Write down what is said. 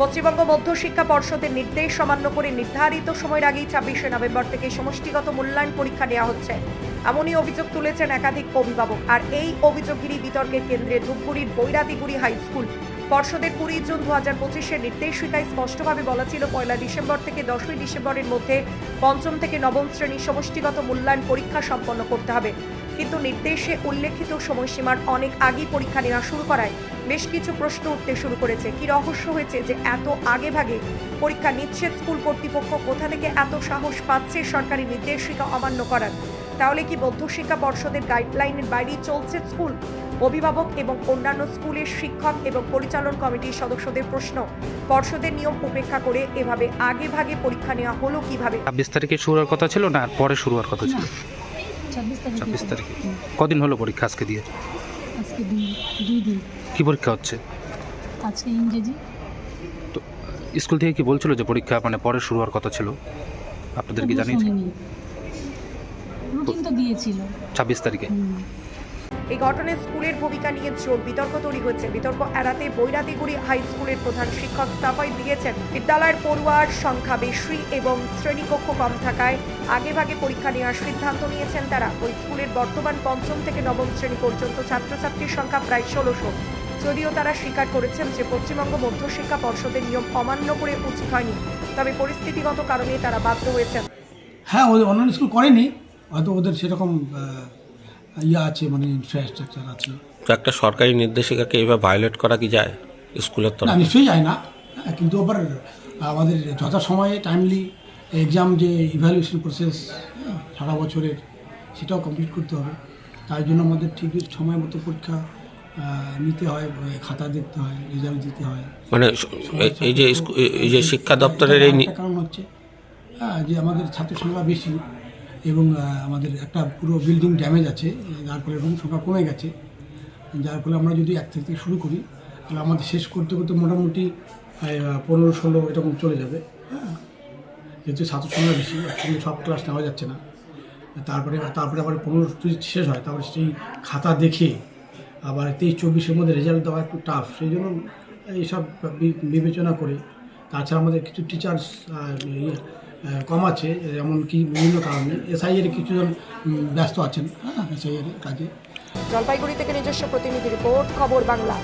পশ্চিমবঙ্গ মধ্য শিক্ষা পর্ষদের নির্দেশ সামান্য করে নির্ধারিত সময়ের আগেই ছাব্বিশে নভেম্বর থেকে সমষ্টিগত মূল্যায়ন পরীক্ষা নেওয়া হচ্ছে। এমনই অভিযোগ তুলেছেন একাধিক অভিভাবক। আর এই অভিযোগেরই বিতর্কের কেন্দ্রে ধূপগুড়ির বৈরাতিগুড়ি হাই স্কুল পর্ষদের কুড়ি জুন দু হাজার পঁচিশের নির্দেশিকায় স্পষ্টভাবে বলা ছিল পয়লা ডিসেম্বর থেকে দশই ডিসেম্বরের মধ্যে পঞ্চম থেকে নবম শ্রেণির সমষ্টিগত মূল্যায়ন পরীক্ষা সম্পন্ন করতে হবে। কিন্তু নির্দেশে উল্লেখিত সময়সীমার অনেক আগেই পরীক্ষা নেওয়া শুরু করায় বেশ কিছু প্রশ্ন উঠতে শুরু করেছে। কি রহস্য হয়েছে যে এত আগে ভাগে পরীক্ষা নিচ্ছে স্কুল কর্তৃপক্ষ? কোথা থেকে এত সাহস পাচ্ছে সরকারি নির্দেশিকা অমান্য করার? তাহলে কি মধ্যশিক্ষা পর্ষদের গাইডলাইনের বাইরেই চলছে স্কুল? অভিভাবক এবং অন্যান্য স্কুলের শিক্ষক এবং পরিচালন কমিটির সদস্যদের প্রশ্ন। পর্ষদের নিয়ম উপেক্ষা করে এভাবে আগে ভাগে পরীক্ষা নেওয়া হলো কীভাবে? ছাব্বিশ তারিখে শুরু হওয়ার কথা ছিল না? আর পরে শুরু হওয়ার কথা ছিল? ছাব্বিশ তারিখে কদিন হলো পরীক্ষা আজকে দিয়ে? আজকে দুই দুই দিন। কি পরীক্ষা হচ্ছে? আজকে ইংরেজি। তো স্কুল থেকে কি বলছিল যে পরীক্ষা মানে পরে শুরু হওয়ার কথা ছিল? আপনাদের কি তবুও জানিয়েছে? রুটিন তো দিয়েছিল। ছাব্বিশ তারিখে? এই ঘটনায় স্কুলের ভূমিকা নিয়ে জোর বিতর্ক তৈরি হয়েছে। বিতর্ক এড়াতে বৈরাতিগুড়ি হাই স্কুলের প্রধান শিক্ষক সাফাই দিয়েছেন। বিদ্যালয়ের পড়ুয়ার সংখ্যা বেশি এবং শ্রেণীকক্ষ কম থাকায় আগেভাগে পরীক্ষা নেওয়ার সিদ্ধান্ত নিয়েছেন তারা। ওই স্কুলের বর্তমান পঞ্চম থেকে নবম শ্রেণি পর্যন্ত ছাত্রছাত্রীর সংখ্যা প্রায় ষোলোশো। যদিও তারা স্বীকার করেছেন যে পশ্চিমবঙ্গ মধ্যশিক্ষা পর্ষদের নিয়ম অমান্য করে উচিত হয়নি, তবে পরিস্থিতিগত কারণে তারা বাধ্য হয়েছেন। হ্যাঁ অন্যান্য স্কুল করেনি। হয়তো ওদের সেরকম ইয়ে আছে মানে ইনফ্রাস্ট্রাকচার আছে। তো একটা সরকারি নির্দেশিকাকে এভাবে ভায়োলেট করা কি যায় স্কুলের না নিশ্চয়ই যায় না। কিন্তু আবার আমাদের যথাসময়ে টাইমলি এক্সাম যে ইভ্যালুয়েশন প্রসেস সারা বছরের সেটাও কমপ্লিট করতে হবে। তাই জন্য আমাদের ঠিক সময় মতো পরীক্ষা নিতে হয় খাতা দেখতে হয় রেজাল্ট দিতে হয়। মানে এই- যে এই যে শিক্ষা দপ্তরের এই কারণ হচ্ছে হ্যাঁ, যে আমাদের ছাত্র সংখ্যা বেশি এবং আমাদের একটা পুরো বিল্ডিং ড্যামেজ আছে, যার ফলে রুম সংখ্যা কমে গেছে। যার ফলে আমরা যদি এক থেকে শুরু করি, তাহলে আমাদের শেষ করতে করতে মোটামুটি পনেরো ষোলো এরকম চলে যাবে। হ্যাঁ। যেহেতু ছাত্র সংখ্যা বেশি, একসঙ্গে সব ক্লাস নেওয়া যাচ্ছে না। তারপরে তারপরে আবার পনেরো যদি শেষ হয় তারপরে সেই খাতা দেখে আবার তেইশ চব্বিশের মধ্যে রেজাল্ট দেওয়া একটু টাফ সেই জন্য এইসব বিবেচনা করে, তাছাড়া আমাদের কিছু টিচার্স কম আছে, এমনকি বিভিন্ন কারণে। এসআইয়ের কিছুজন ব্যস্ত আছেন হ্যাঁ এসআইয়ের কাজে। জলপাইগুড়ি থেকে নিজস্ব প্রতিনিধি রিপোর্ট, খবর বাংলা।